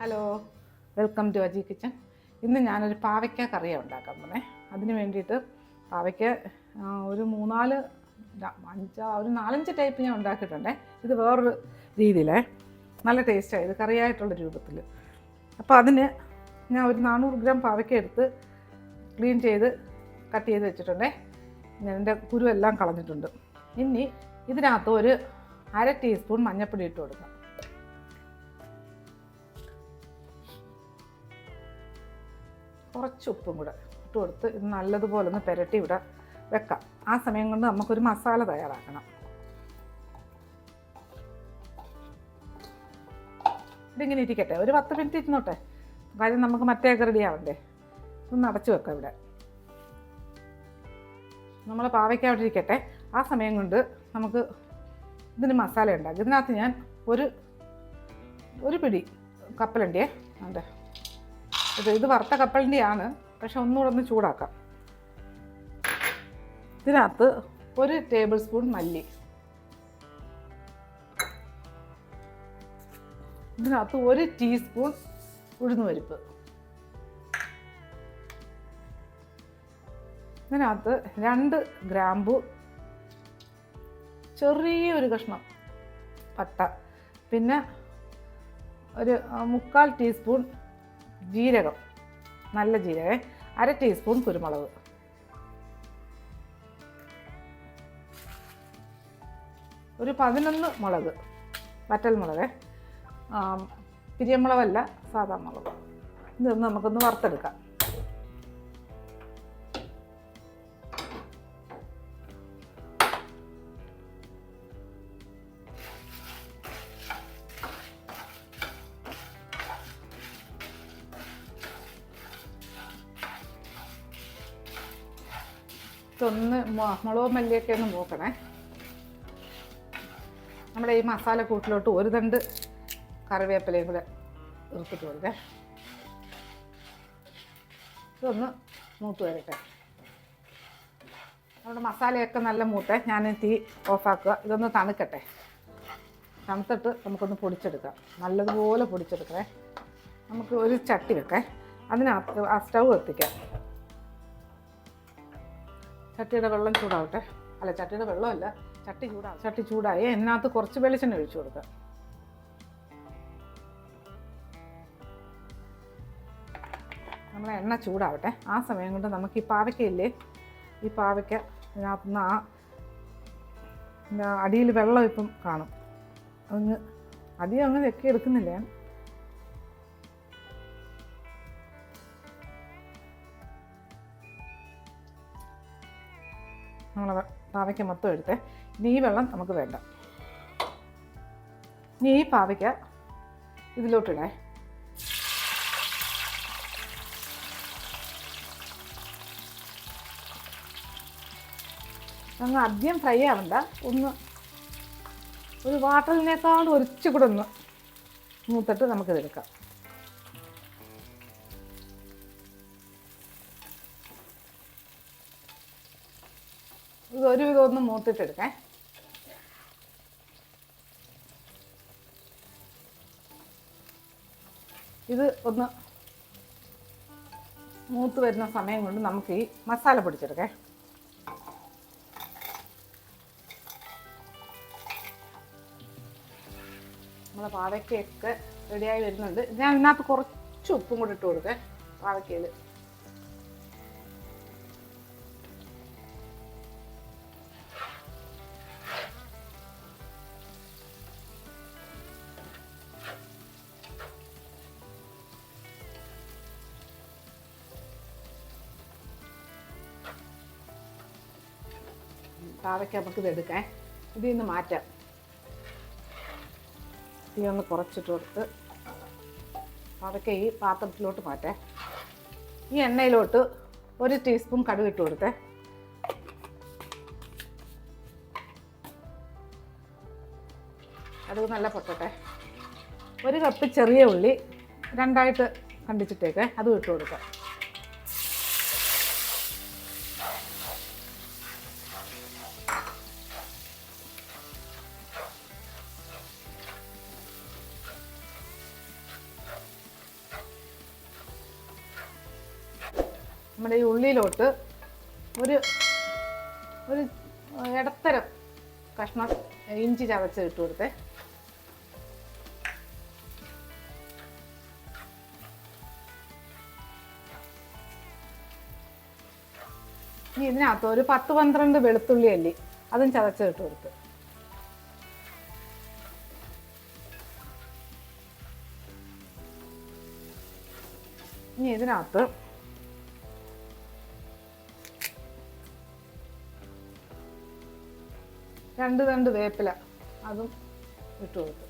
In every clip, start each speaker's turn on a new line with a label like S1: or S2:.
S1: Hello welcome to Aji kitchen. ഇന്ന് ഞാനൊരു പാവയ്ക്ക കറിയാണ് ഉണ്ടാക്കാൻ പോണേ. അതിന് വേണ്ടിയിട്ട് പാവയ്ക്ക ഒരു മൂന്നാൽ അഞ്ചാ ഒരു നാലഞ്ച് ടൈപ്പ് ഞാൻ ഉണ്ടാക്കിയിട്ടുണ്ടേ. ഇത് വേറൊരു രീതിയിലേ. നല്ല ടേസ്റ്റായത് കറിയായിട്ടുള്ള രൂപത്തിൽ അപ്പോൾ അതിന് ഞാൻ ഒരു നാനൂറ് ഗ്രാം പാവയ്ക്ക എടുത്ത് ക്ലീൻ ചെയ്ത് കട്ട് ചെയ്ത് വെച്ചിട്ടുണ്ടേ. ഞാൻ എന്റെ കുരുവെല്ലാം കളഞ്ഞിട്ടുണ്ട്. ഇനി ഇതിനകത്ത് ഒരു അര ടീസ്പൂൺ മഞ്ഞൾപ്പൊടി ഇട്ട് കൊടുക്കാം. കുറച്ച് ഉപ്പും കൂടെ ഇട്ട് കൊടുത്ത് ഇത് നല്ലതുപോലെ ഒന്ന് പുരട്ടി ഇവിടെ വെക്കാം. ആ സമയം കൊണ്ട് നമുക്കൊരു മസാല തയ്യാറാക്കണം. ഇതിങ്ങനെ ഇരിക്കട്ടെ. ഒരു പത്ത് മിനിറ്റ് ഇരുന്നോട്ടെ. കാര്യം നമുക്ക് മറ്റേയൊക്കെ റെഡി ആവണ്ടേ. ഒന്ന് അടച്ചു വെക്കാം ഇവിടെ. നമ്മൾ പാവയ്ക്ക അവിടെ ഇരിക്കട്ടെ. ആ സമയം കൊണ്ട് നമുക്ക് ഇതിന് മസാല ഉണ്ടാക്കും. ഇതിനകത്ത് ഞാൻ ഒരു ഒരു പിടി കപ്പലുണ്ടേ അതെ. ഇത് ഇത് വറുത്ത കപ്പലിന്റെയാണ്. പക്ഷെ ഒന്നുകൂടെ ഒന്ന് ചൂടാക്കാം. ഇതിനകത്ത് ഒരു ടേബിൾ സ്പൂൺ മല്ലി. ഇതിനകത്ത് ഒരു ടീസ്പൂൺ ഉഴുന്നുപരിപ്പ് ഇതിനകത്ത് രണ്ട് ഗ്രാമ്പു ചെറിയൊരു കഷ്ണം പട്ട പിന്നെ ഒരു മുക്കാൽ ടീസ്പൂൺ ജീരകം. നല്ല ജീരകം. അര ടീസ്പൂൺ കുരുമുളക്. ഒരു പതിനൊന്ന് മുളക്. വറ്റൽ മുളക്. പിരിയമുളകല്ല സാധാ മുളക്. ഇതൊന്ന് നമുക്കൊന്ന് വറുത്തെടുക്കാം. മുളകും മല്ലിയൊക്കെ ഒന്ന് നോക്കണേ നമ്മുടെ ഈ മസാല കൂട്ടിലോട്ട് ഒരു തണ്ട് കറിവേപ്പിലയും കൂടെ ഇറുത്തിട്ട് കൊടുക്കേ. ഇതൊന്ന് മൂത്ത് വരട്ടെ. നമ്മുടെ മസാലയൊക്കെ നല്ല മൂട്ടെ ഞാൻ തീ ഓഫാക്കുക. ഇതൊന്ന് തണുക്കട്ടെ. തണുത്തിട്ട് നമുക്കൊന്ന് പൊടിച്ചെടുക്കാം. നല്ലതുപോലെ പൊടിച്ചെടുക്കണേ. നമുക്ക് ഒരു ചട്ടി വെക്കേ. അതിനകത്ത് ആ സ്റ്റൗ കത്തിക്കാം ചട്ടിയുടെ വെള്ളം ചൂടാവട്ടെ. അല്ല ചട്ടിയുടെ വെള്ളമല്ല ചട്ടി ചൂടാവും ചട്ടി ചൂടായി. അതിനകത്ത് കുറച്ച് വെളിച്ചെണ്ണ ഒഴിച്ചു കൊടുക്കുക നമ്മളെ എണ്ണ ചൂടാവട്ടെ. ആ സമയം കൊണ്ട് നമുക്ക് ഈ പാവയ്ക്കയില്ലേ? ഈ പാവയ്ക്ക ഇതിനകത്തുനിന്ന് ആ അടിയിൽ വെള്ളം ഇപ്പം കാണും. അങ്ങ് അധികം അങ്ങ് വെക്കി എടുക്കുന്നില്ല ഞാൻ നമ്മളെ പാവയ്ക്ക മൊത്തം എടുത്ത്. ഇനി ഈ വെള്ളം നമുക്ക് വേണ്ട. ഇനി ഈ പാവയ്ക്ക ഇതിലോട്ടിടേ. അങ്ങ് അധികം ഫ്രൈ ആവണ്ട. ഒന്ന് ഒരു വാട്ടറിനേക്കാളും ഒരിച്ചു കൂടെ ഒന്ന് മൂത്തിട്ട് നമുക്കിതെടുക്കാം. ഇത് ഒരുവിധം ഒന്ന് മൂത്തിട്ടെടുക്കേ. ഇത് ഒന്ന് മൂത്ത് വരുന്ന സമയം കൊണ്ട് നമുക്ക് ഈ മസാല പൊടിച്ചെടുക്കേ. നമ്മളെ പാവയ്ക്കയൊക്കെ റെഡിയായി വരുന്നുണ്ട്. ഞാൻ ഇതിനകത്ത് കുറച്ച് ഉപ്പും കൂടി ഇട്ട് കൊടുക്കേ പാവയ്ക്കയിൽ പാവയ്ക്ക നമുക്ക് ഇത് എടുക്കാൻ ഇതിൽ നിന്ന് മാറ്റാം. തീ ഒന്ന് കുറച്ചിട്ട് കൊടുത്ത് പാവയ്ക്ക ഈ പാത്രത്തിലോട്ട് മാറ്റേ. ഈ എണ്ണയിലോട്ട് ഒരു ടീസ്പൂൺ കടുക് ഇട്ട് കൊടുത്തേ. കടുക് നല്ല പൊട്ടട്ടെ. ഒരു കപ്പ് ചെറിയ ഉള്ളി രണ്ടായിട്ട് കണ്ടിച്ചിട്ടേക്ക്. അതും ഇട്ട് കൊടുക്കാം. നമ്മുടെ ഈ ഉള്ളിയിലോട്ട് ഒരു ഒരു ഇടത്തരം കഷ്ണം ഇഞ്ചി ചതച്ച് ഇട്ട് കൊടുത്തേ. ഇനി ഇതിനകത്ത് ഒരു പത്ത് പന്ത്രണ്ട് വെളുത്തുള്ളി അല്ലി അതും ചതച്ച് ഇട്ട് കൊടുത്ത്. ഇനി ഇതിനകത്ത് രണ്ട് രണ്ട് വേപ്പില അതും ഇട്ട് കൊടുക്കും.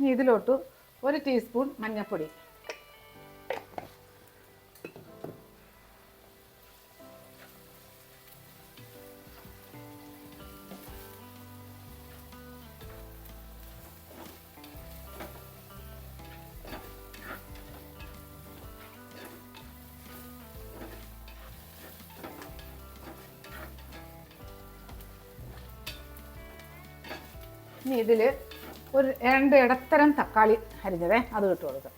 S1: ഇതിലോട്ട് ഒരു ടീസ്പൂൺ മഞ്ഞൾപ്പൊടി ഇനി ഇതിൽ ഒരു രണ്ട് ഇടത്തരം തക്കാളി അരിഞ്ഞതേ അത് ഇട്ട് കൊടുക്കാം.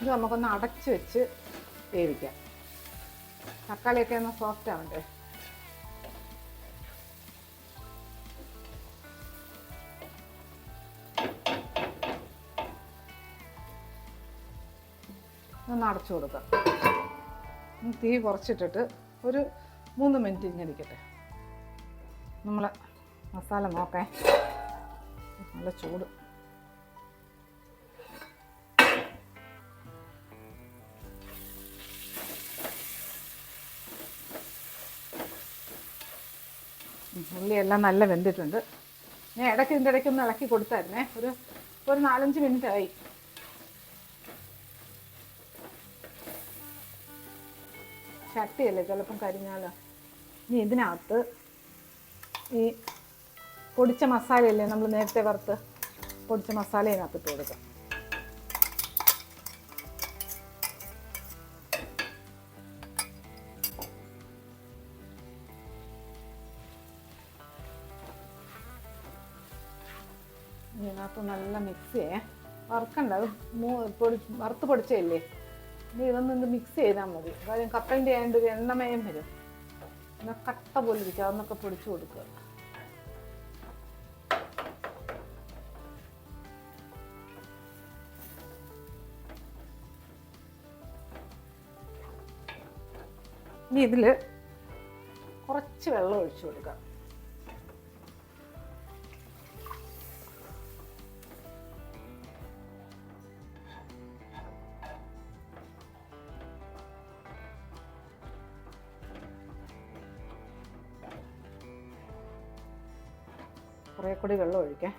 S1: ഇത് നമുക്കൊന്ന് അടച്ചു വെച്ച് വേവിക്കാം. തക്കാളിയൊക്കെ ഒന്ന് സോഫ്റ്റ് ആവണ്ടേ? ഒന്ന് അടച്ചു കൊടുക്കാം. തീ കുറച്ചിട്ടിട്ട് ഒരു മൂന്ന് മിനിറ്റ് ഇങ്ങനെ നമ്മൾ മസാല നോക്കേ. നല്ല ചൂട്. ഉള്ളിയെല്ലാം നല്ല വെന്തിട്ടുണ്ട്. ഞാൻ ഇടയ്ക്ക് ഇതിന്റെ ഇടയ്ക്ക് ഒന്ന് ഇളക്കി കൊടുത്തായിരുന്നേ. ഒരു ഒരു നാലഞ്ച് മിനിറ്റ് ആയി ചട്ടിയല്ലേ ചിലപ്പം കരിഞ്ഞാൽ ഇനി ഇതിനകത്ത് ഈ പൊടിച്ച മസാലയല്ലേ നമ്മൾ നേരത്തെ വറുത്ത് പൊടിച്ച മസാല ഇതിനകത്ത് ഇട്ട് കൊടുക്കാം ഇതിനകത്ത് നല്ല മിക്സ് ചെയ്യേ വറുക്കണ്ട അത് മൂ- പൊടി വറുത്ത് പൊടിച്ചതല്ലേ? ഇനി ഇതൊന്നും ഇത് മിക്സ് ചെയ്താൽ മതി. കാര്യം കപ്പലിന്റെ ആയതുകൊണ്ട് ഒരു എണ്ണമയം വരും. പിന്നെ കട്ട പോലെ ഇരിക്കുക അതൊന്നൊക്കെ പൊടിച്ചു കൊടുക്കുക. ഇനി ഇതിൽ കുറച്ച് വെള്ളം ഒഴിച്ചു കൊടുക്കാം കുറേ കൂടി വെള്ളം ഒഴിക്കാം.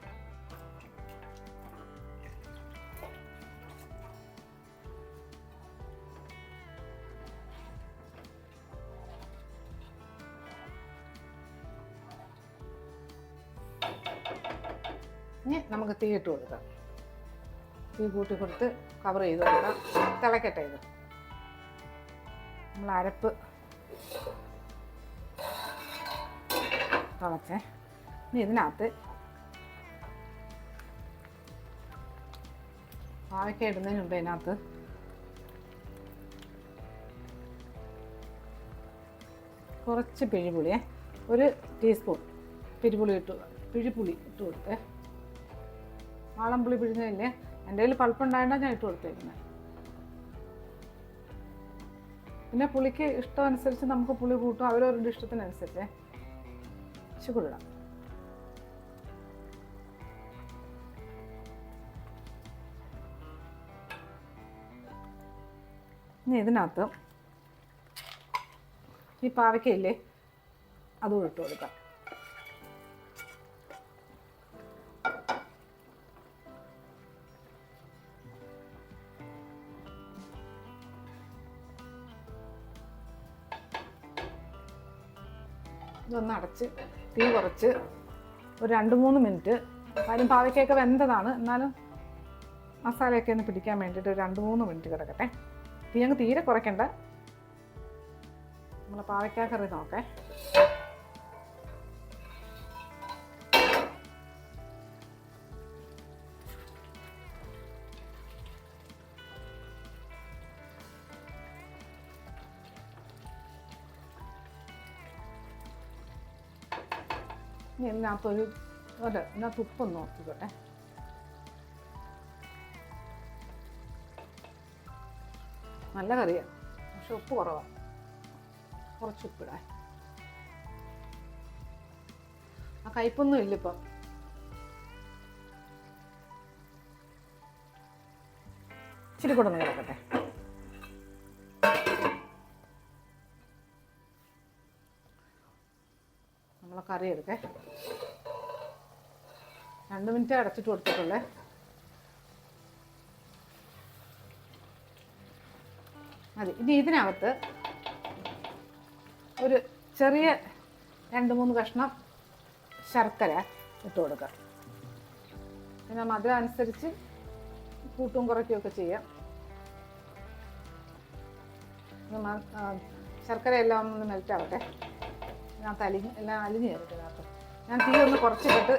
S1: ഇനി നമുക്ക് തീ ഇട്ട് കൊടുക്കാം. തീ കൂട്ടി കൊടുത്ത് കവർ ചെയ്ത് കൊടുക്കാം. തിളക്കട്ടെ ഇത്. നമ്മൾ അരപ്പ് തിളച്ചേ. ഇനി ഇതിനകത്ത് പാവയ്ക്ക ഇടുന്നതിന് മുമ്പ് കുറച്ച് പിഴിപുളിയെ ഒരു ടീസ്പൂൺ പിഴിപുളി ഇട്ട് പിഴിപുളി ഇട്ട് കൊടുത്തേ. വാളംപുളി പിഴിഞ്ഞതില്ലേ? എന്റെ കയ്യിൽ പൾപ്പുണ്ടായിട്ടാണ് ഞാൻ ഇട്ട് കൊടുത്തേക്കുന്നത് പിന്നെ പുളിക്ക് ഇഷ്ടം അനുസരിച്ച് നമുക്ക് പുളി കൂട്ടും അവരവരുടെ ഇഷ്ടത്തിനനുസരിച്ച്. ചുരുടാം ഇനി ഇതിനകത്ത് ഈ പാവയ്ക്കയില്ലേ? അതും ഇട്ട് കൊടുക്കാം. ഇതൊന്ന് അടച്ച് തീ കുറച്ച് ഒരു രണ്ട് മൂന്ന് മിനിറ്റ്. കാര്യം പാവയ്ക്കൊക്കെ വെന്തതാണ്. എന്നാലും മസാലയൊക്കെ ഒന്ന് പിടിക്കാൻ വേണ്ടിയിട്ട് രണ്ട് മൂന്ന് മിനിറ്റ് കിടക്കട്ടെ. തീ അങ്ങ് തീരെ കുറയ്ക്കണ്ട. നമ്മൾ പാവയ്ക്കാ കറി നോക്കേ. ഇനി ഇതിനകത്തൊരു അതെ ഇതിനകത്ത് ഉപ്പൊന്ന് നോക്കിക്കോട്ടെ. നല്ല കറിയാണ് പക്ഷെ ഉപ്പ് കുറവാണ് കുറച്ച് ഉപ്പിടാൻ ആ കയ്പൊന്നും ഇല്ല ഇപ്പം. ഇച്ചിരി കൂടെ ഒന്ന് കിടക്കട്ടെ നമ്മളെ കറി എടുക്കേ. രണ്ട് മിനിറ്റ് അടച്ചിട്ട് കൊടുത്തിട്ടുള്ളേ. മതി. ഇനി ഇതിനകത്ത് ഒരു ചെറിയ രണ്ട് മൂന്ന് കഷ്ണം ശർക്കര ഇട്ട് കൊടുക്കാം. പിന്നെ മധുരം അനുസരിച്ച് കൂട്ടും കുറയ്ക്കുകയൊക്കെ ചെയ്യാം. ശർക്കര എല്ലാം ഒന്ന് മെൽറ്റ് ആവട്ടെ. ഞാൻ അലിഞ്ഞ് എല്ലാം അലിഞ്ഞ് ഇതിനകത്ത്. ഞാൻ തീ ഒന്ന് കുറച്ചിട്ടിട്ട്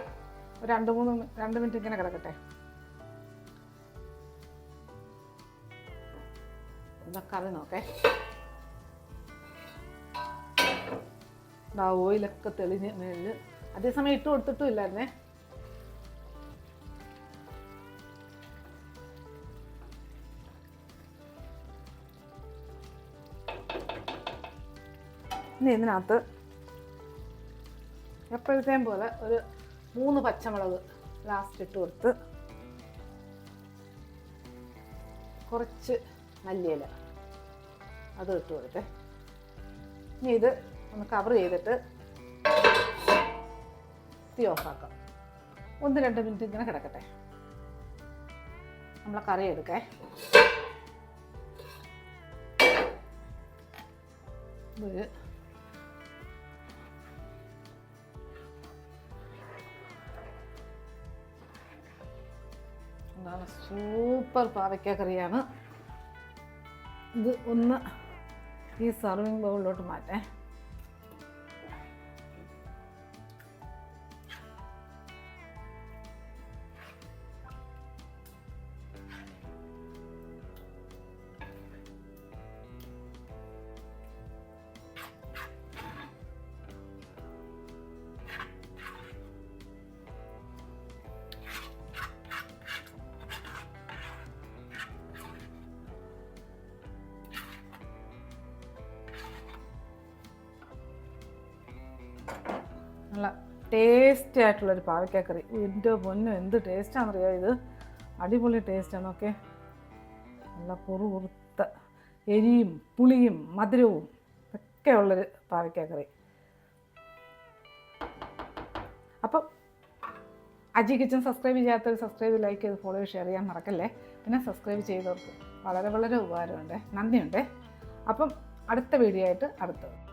S1: രണ്ട് മൂന്ന് രണ്ട് മിനിറ്റ് ഇങ്ങനെ കിടക്കട്ടെ. ഇതൊക്കെ കറി നോക്കേ ആ ഓയിലൊക്കെ തെളിഞ്ഞ് മേളിൽ അതേസമയം ഇട്ട് കൊടുത്തിട്ടും ഇല്ലായിരുന്നേ. ഇനി ഇതിനകത്ത് എപ്പോഴത്തെയും പോലെ ഒരു മൂന്ന് പച്ചമുളക് ലാസ്റ്റ് ഇട്ട് കൊടുത്ത് കുറച്ച് മല്ലിയില. അത് ഇട്ട് കൊടുത്തേ ഇനി ഇത് ഒന്ന് കവർ ചെയ്തിട്ട് തീ ഓഫാക്കാം ഒന്ന് രണ്ട് മിനിറ്റ് ഇങ്ങനെ കിടക്കട്ടെ. നമ്മളെ കറി എടുക്കേ. സൂപ്പർ പാവയ്ക്ക കറിയാണ്. ഇത് ഒന്ന് ഈ സർവിങ് ബൗളിലോട്ട് മാറ്റേ. ടേസ്റ്റി ആയിട്ടുള്ളൊരു പാവയ്ക്ക കറി എന്റെ പൊന്നും എന്ത് ടേസ്റ്റാണെന്നറിയോ ഇത്? അടിപൊളി ടേസ്റ്റാണ് ഓക്കെ നല്ല കുറു കുറുത്ത എരിയും പുളിയും മധുരവും ഒക്കെ ഉള്ളൊരു പാവയ്ക്ക കറി അപ്പം അജി കിച്ചൻ സബ്സ്ക്രൈബ് ചെയ്യാത്തവർ സബ്സ്ക്രൈബ് ലൈക്ക് ചെയ്ത് ഫോളോ ഷെയർ ചെയ്യാൻ മറക്കല്ലേ? പിന്നെ സബ്സ്ക്രൈബ് ചെയ്തവർക്ക് വളരെ വളരെ ഉപകാരമുണ്ട്. നന്ദിയുണ്ട്. അപ്പം അടുത്ത വീഡിയോ ആയിട്ട് അടുത്തത്.